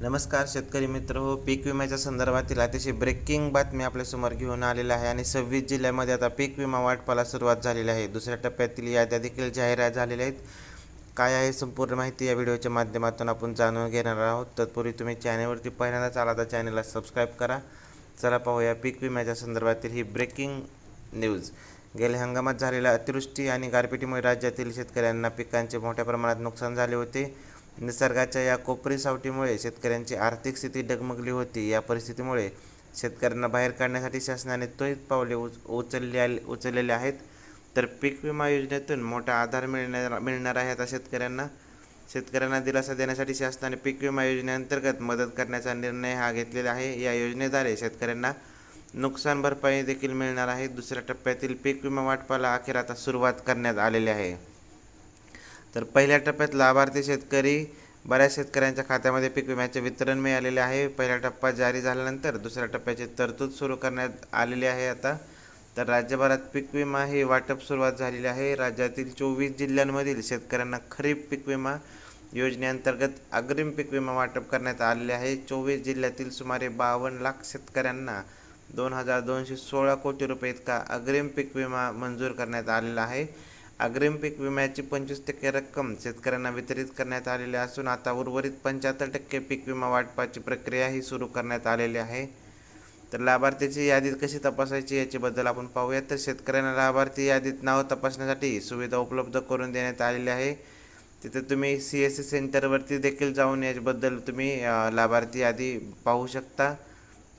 नमस्कार शेतकरी मित्र हो पीक विम्याच्या संदर्भातील अतिशय ब्रेकिंग बातमी आपल्यासमोर घेऊन आलेल्या आहे आणि सव्वीस जिल्ह्यामध्ये आता पीक विमा वाटपाला सुरुवात झालेली आहे. दुसऱ्या टप्प्यातील याद्या देखील जाहिरात झालेल्या आहेत. काय आहे संपूर्ण माहिती या व्हिडिओच्या माध्यमातून आपण जाणून घेणार आहोत. तत्पूर्वी तुम्ही चॅनलवरती पहिल्यांदाच आला तर चॅनलला सबस्क्राईब करा. चला पाहूया पीक विम्याच्या संदर्भातील ही ब्रेकिंग न्यूज गेल्या हंगामात झालेल्या अतिवृष्टी आणि गारपिटीमुळे राज्यातील शेतकऱ्यांना पिकांचे मोठ्या प्रमाणात नुकसान झाले होते. निसर्गाच्या या कोपरी सावटीमुळे शेतकऱ्यांची आर्थिक स्थिती डगमगली होती. या परिस्थितीमुळे शेतकऱ्यांना बाहेर काढण्यासाठी शासनाने त्वरित पावले उच उचलले उचललेले आहेत. तर पीक विमा योजनेतून मोठा आधार मिळणार मिळणार आहे आता शेतकऱ्यांना. शेतकऱ्यांना दिलासा देण्यासाठी शासनाने पीक विमा योजनेअंतर्गत मदत करण्याचा निर्णय हा घेतलेला आहे. या योजनेद्वारे शेतकऱ्यांना नुकसान भरपाई देखील मिळणार आहे. दुसऱ्या टप्प्यातील पीक विमा वाटपाला अखेर आता सुरुवात करण्यात आलेली आहे. तर पहिल्या टप्प्यात लाभार्थी शेतकरी बऱ्याच शेतकऱ्यांच्या खात्यामध्ये पीक विम्याचे वितरण मिळालेले आहे. पहिला टप्पा जारी झाल्यानंतर दुसऱ्या टप्प्याची तरतूद सुरू करण्यात आलेली आहे आता. तर राज्यभरात पीक विमा ही वाटप सुरुवात झालेली आहे. राज्यातील चोवीस जिल्ह्यांमधील शेतकऱ्यांना खरीप पीक विमा योजनेअंतर्गत अग्रिम पीक विमा वाटप करण्यात आलेले आहे. चोवीस जिल्ह्यातील सुमारे बावन्न लाख शेतकऱ्यांना दोन हजार दोनशे सोळा कोटी रुपये इतका अग्रिम पीक विमा मंजूर करण्यात आलेला आहे. अग्रिम पीक विम्याची पंचवीस टक्के रक्कम शेतकऱ्यांना वितरित करण्यात आलेली असून आता उर्वरित पंच्याहत्तर टक्के पीक विमा वाटपाची प्रक्रिया ही सुरू करण्यात आलेली आहे. तर लाभार्थीची यादी कशी तपासायची याच्याबद्दल आपण पाहूयात. तर शेतकऱ्यांना लाभार्थी यादीत नाव तपासण्यासाठी सुविधा उपलब्ध करून देण्यात आलेली आहे. तिथे तुम्ही सी एस सी सेंटरवरती देखील जाऊन याच्याबद्दल तुम्ही लाभार्थी यादी पाहू शकता.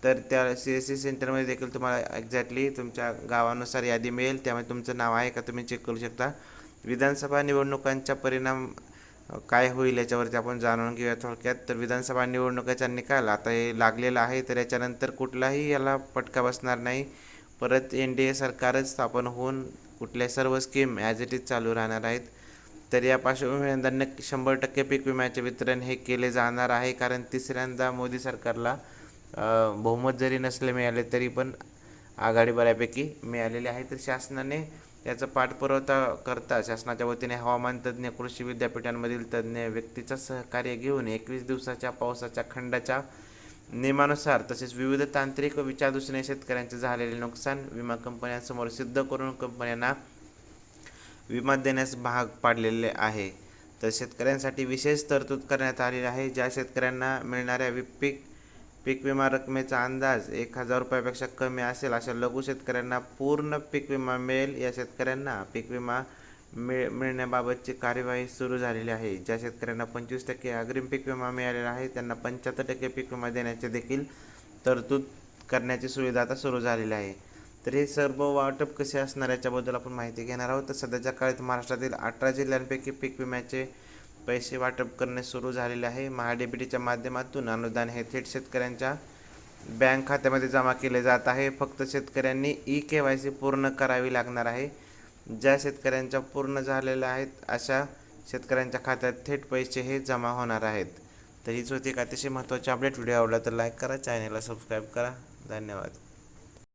तर त्या सी एस सी सेंटरमध्ये देखील तुम्हाला एक्झॅक्टली तुमच्या गावानुसार यादी मिळेल. त्यामुळे तुमचं नाव आहे का तुम्ही चेक करू शकता. विधानसभा निवडणुकांचा परिणाम काय होईल याच्यावरती आपण जाणून घेऊया थोडक्यात. तर विधानसभा निवडणुकाचा निकाल आता हे लागलेला आहे तर याच्यानंतर कुठलाही याला फटका बसणार नाही. परत एन डी ए सरकारच स्थापन होऊन कुठल्या सर्व स्कीम ॲज इट इज चालू राहणार आहेत. तर या पार्श्वभूमीनंतर नक्की शंभर टक्के पीक विम्याचे वितरण हे केले जाणार आहे कारण तिसऱ्यांदा मोदी सरकारला बहुमत जरी नसले मिळाले तरी पण आघाडी बऱ्यापैकी मिळालेली आहे. तर शासनाने याचा पाठपुरवठा करता शासनाच्या वतीने हवामान तज्ज्ञ कृषी विद्यापीठांमधील तज्ज्ञ व्यक्तीचा सहकार्य घेऊन एकवीस दिवसाच्या पावसाच्या खंडाच्या नियमानुसार तसेच विविध तांत्रिक व शेतकऱ्यांचे झालेले नुकसान विमा कंपन्यांसमोर सिद्ध करून कंपन्यांना विमा देण्यास भाग पाडलेले आहे. तर शेतकऱ्यांसाठी विशेष तरतूद करण्यात आलेली आहे ज्या शेतकऱ्यांना मिळणाऱ्या पीक पीक विमा रकमेचा अंदाज एक हजार रुपयापेक्षा कमी असेल अशा लघु शेतकऱ्यांना पूर्ण पीक विमा मिळेल. या शेतकऱ्यांना पीक विमा मिळ मिळण्याबाबतची कार्यवाही सुरू झालेली आहे. ज्या शेतकऱ्यांना पंचवीस टक्के अग्रिम पीक विमा मिळालेला आहे त्यांना पंच्याहत्तर टक्के पीक विमा देण्याचे देखील तरतूद करण्याची सुविधा आता सुरू झालेली आहे. तर हे सर्व वाटप कसे असणार याच्याबद्दल आपण माहिती घेणार आहोत. तर सध्याच्या काळात महाराष्ट्रातील अठरा जिल्ह्यांपैकी पीक विम्याचे पैसे वाटप करणे सुरू झालेले आहे. महाडीबीटीच्या माध्यमातून अनुदान हे थेट शेतकऱ्यांच्या बँक खात्यामध्ये जमा केले जात आहे. फक्त शेतकऱ्यांनी ई के वाय सी पूर्ण करावी लागणार आहे. ज्या शेतकऱ्यांच्या पूर्ण झालेल्या आहेत अशा शेतकऱ्यांच्या खात्यात थेट पैसे हे जमा होणार आहेत. तर हीच होती एक अतिशय महत्त्वाची अपडेट व्हिडिओ आवडला तर लाईक करा चॅनलला सबस्क्राईब करा. धन्यवाद.